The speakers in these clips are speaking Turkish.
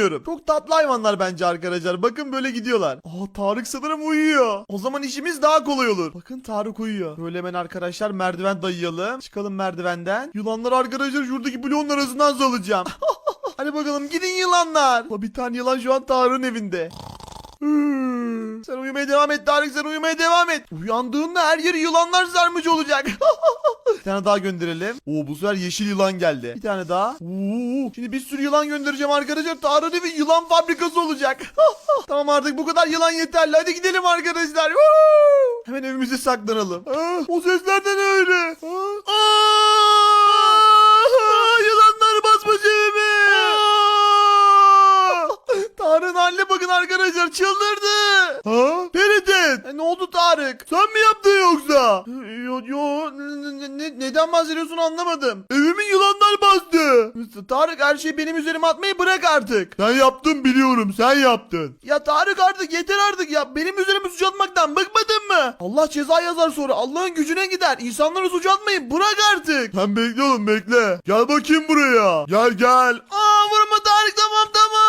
Bilmiyorum. Çok tatlı hayvanlar bence arkadaşlar. Bakın böyle gidiyorlar. Aa Tarık sanırım uyuyor. O zaman işimiz daha kolay olur. Bakın Tarık uyuyor. Böyle hemen arkadaşlar merdiven dayayalım. Çıkalım merdivenden. Yılanlar arkadaşlar şuradaki bloğun arasından salacağım. Hadi bakalım gidin yılanlar. Aa, Bir tane yılan şu an Tarık'ın evinde. Sen uyumaya devam et Tarık sen uyumaya devam et. Uyandığında her yeri yılanlar sarmış olacak. bir tane daha gönderelim. Oo bu sefer yeşil yılan geldi. Bir tane daha. Oo, şimdi bir sürü yılan göndereceğim arkadaşlar. Tarık'ın evi yılan fabrikası olacak. tamam artık bu kadar yılan yeterli. Hadi gidelim arkadaşlar. Hemen evimize saklanalım. O sesler de öyle? Aa, Aa, yılanlar basmış evimi. Tarık'ın haline bakın arkadaşlar çıldırdı. Ha? Feridun. E, ne oldu Tarık? Sen mi yaptın yoksa? Yo yo ne- ne- ne- neden bahsediyorsun anlamadım. Evimi yılanlar bastı. Tarık her şeyi benim üzerime atmayı bırak artık. Sen yaptın biliyorum sen yaptın. Ya Tarık artık yeter artık ya. Benim üzerime suç atmaktan bıkmadın mı? Allah ceza yazar sonra. Allah'ın gücüne gider. İnsanlara suç atmayı bırak artık. Sen bekle oğlum bekle. Gel bakayım buraya. Gel gel. Aa vurma Tarık tamam tamam.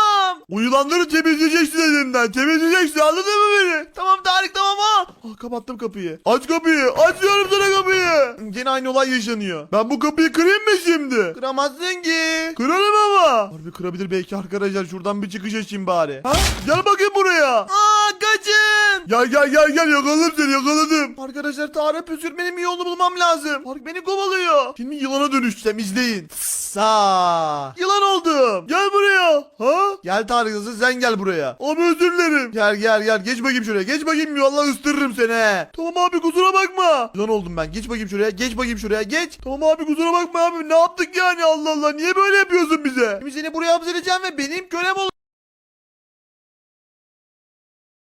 O yılanları temizleyeceksin elimden. Temizleyeceksin anladın mı beni? Tamam Tarık tamam ha. Ah, kapattım kapıyı. Aç kapıyı. Açıyorum sana kapıyı. Gene aynı olay yaşanıyor. Ben bu kapıyı kırayım mı şimdi? Kıramazsın ki. Kırarım ama. Harbi kırabilir belki arkadaşlar. Şuradan bir çıkış açayım bari. Ha? Gel bakayım buraya. Aa kaçın. Gel gel gel gel yakaladım seni yakaladım. Arkadaşlar Tarık püskürtmenin bir yolunu bulmam lazım. Tarık beni kovalıyor. Şimdi yılana dönüşeceğim izleyin. Sa. Yılan oldum. Gel buraya. Ha? Gel Tarık hızlı sen gel buraya. Abi özür dilerim. Gel gel gel geç bakayım şuraya. Geç bakayım vallahi ıstırırım seni. Tamam abi kusura bakma. Yılan oldum ben. Geç bakayım şuraya. Geç bakayım şuraya. Geç. Tamam abi kusura bakma abi. Ne yaptık yani Allah Allah. Niye böyle yapıyorsun bize? Şimdi seni buraya hapsedeceğim ve benim kölem